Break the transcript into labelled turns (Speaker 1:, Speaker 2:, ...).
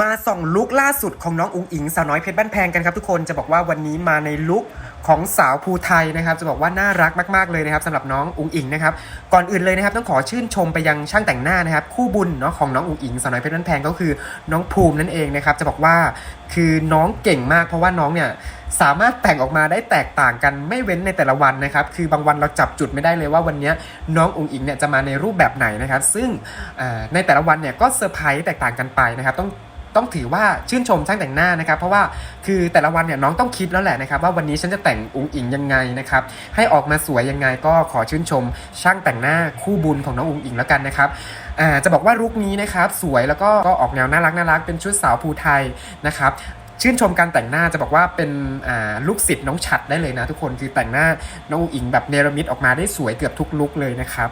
Speaker 1: มาส่องลุคล่าสุดของน้องอุ๋งอิงสาวน้อยเพชรบ้านแพงกันครับทุกคนจะบอกว่าวันนี้มาในลุคของสาวภูไทยนะครับ จะบอกว่าน่ารักมากๆเลยนะครับสำหรับน้องอุ๋งอิงนะครับก่อนอื่นเลยนะครับต้องขอชื่นชมไปยังช่างแต่งหน้านะครับ คู่บุญเนาะของน้องอุ๋งอิงสาวน้อยเพชรบ้านแพงก็คือน้องภูมินั่นเองนะครับจะบอกว่าคือน้องเก่งมากเพราะว่าน้องเนี่ยสามารถแต่งออกมาได้แตกต่างกันไม่เว้นในแต่ละวันนะครับ คือบางวันเราจับจุดไม่ได้เลยว่าวันนี้น้องอุ๋งอิงเนี่ยจะมาในรูปแบบไหนนะครับ ซึ่งในแต่ละวันเนี่ยก็เซอร์ไพรส์แตกต่างกันไปนะครับต้อง ต้องถือว่าชื่นชมช่างแต่งหน้านะครับ เพราะว่าคือแต่ละวันเนี่ยน้องต้องคิดแล้วแหละนะครับ ว่าวันนี้ฉันจะแต่งอุ๋งอิงยังไงนะครับให้ออกมาสวยยังไงก็ขอชื่นชม ช่างแต่งหน้าคู่บุญของน้องอุ๋งอิงแล้วกันนะครับจะบอกว่าลุคนี้นะครับสวยแล้วก็ก็ออกแนวน่ารักน่ารักเป็นชุดสาวภูไทยนะครับชื่นชมการแต่งหน้าจะบอกว่าเป็นลูกศิษย์น้องฉัดได้เลยนะทุกคนคือแต่งหน้าน้องอุ๋งอิงแบบเนรมิตออกมาได้สวยเกือบทุกลุคเลยนะครับ